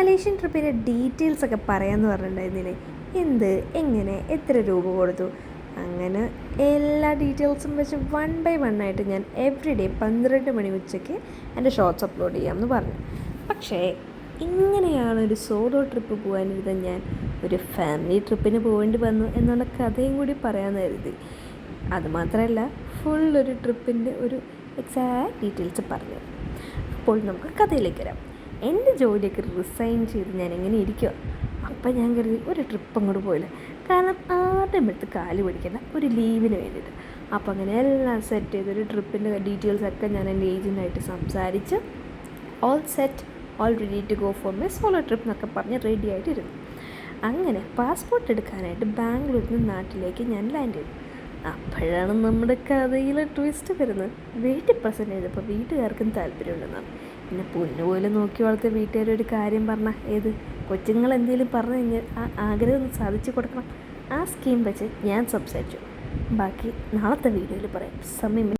Malaysian ട്രിപ്പിന്റെ details ഒക്കെ പറയാമെന്ന് പറഞ്ഞിട്ടുണ്ടായിരുന്നില്ലേ? എന്ത്? എങ്ങനെ? എത്ര രൂപ കൊടുത്തു? അങ്ങനെ എല്ലാ ഡീറ്റെയിൽസും വെച്ച് വൺ ബൈ വൺ ആയിട്ട് ഞാൻ എവറി ഡേ പന്ത്രണ്ട് മണി ഉച്ചയ്ക്ക് എന്റെ ഷോർട്സ് അപ്ലോഡ് ചെയ്യാമെന്ന് പറഞ്ഞു. പക്ഷേ ഇങ്ങനെയാണ് ഒരു സോളോ ട്രിപ്പ് പോകാനിരുന്ന ഞാൻ ഒരു ഫാമിലി ട്രിപ്പിന് പോകേണ്ടി വന്നു എന്നുള്ള കഥയും കൂടി പറയാമെന്ന് കരുതി അതുമാത്രമല്ല ഫുൾ ഒരു ട്രിപ്പിന്റെ ഒരു എക്സാക്ട് ഡീറ്റെയിൽസ് പറഞ്ഞു. അപ്പോൾ നമുക്ക് കഥയിലേക്ക് വരാം. എന്റെ ജോലിയൊക്കെ റിസൈൻ ചെയ്ത് ഞാൻ എങ്ങനെ ഇരിക്കുക അപ്പം ഞാൻ കരുതി ഒരു ട്രിപ്പ് അങ്ങോട്ട് പോയില്ല. കാരണം ആദ്യം എടുത്ത് കാൽ പിടിക്കേണ്ട ഒരു ലീവിന് വേണ്ടിയിട്ട്. അപ്പോൾ അങ്ങനെ എല്ലാം സെറ്റ് ചെയ്ത് ഒരു ട്രിപ്പിന്റെ ഡീറ്റെയിൽസ് ഒക്കെ ഞാൻ എന്റെ ഏജന്റായിട്ട് സംസാരിച്ച് all set all ready to go for my solo trip എന്നൊക്കെ പറഞ്ഞ് റെഡി ആയിട്ടിരുന്നു അങ്ങനെ പാസ്പോർട്ട് എടുക്കാനായിട്ട് ബാംഗ്ലൂരിൽ നിന്ന് നാട്ടിലേക്ക് ഞാൻ ലാൻഡ് ചെയ്തു. അപ്പോഴാണ് നമ്മുടെ കഥയിൽ ട്വിസ്റ്റ് വരുന്നത്. വീട്ടിൽ പ്രസന്റ് ചെയ്തപ്പോൾ വീട്ടുകാർക്കും താല്പര്യമുണ്ടെന്നാണ്. പിന്നെ പൊന്നു പോലെ നോക്കി വളർത്തിയ വീട്ടുകാരൊരു കാര്യം പറഞ്ഞാൽ ഏത്? കൊച്ചുങ്ങൾ എന്തെങ്കിലും പറഞ്ഞു കഴിഞ്ഞാൽ ആ ആഗ്രഹം സാധിച്ചു കൊടുക്കണം. ആ സ്കീം വെച്ച് ഞാൻ സംസാരിച്ചു. ബാക്കി നാളത്തെ വീഡിയോയിൽ പറയാം. സമയം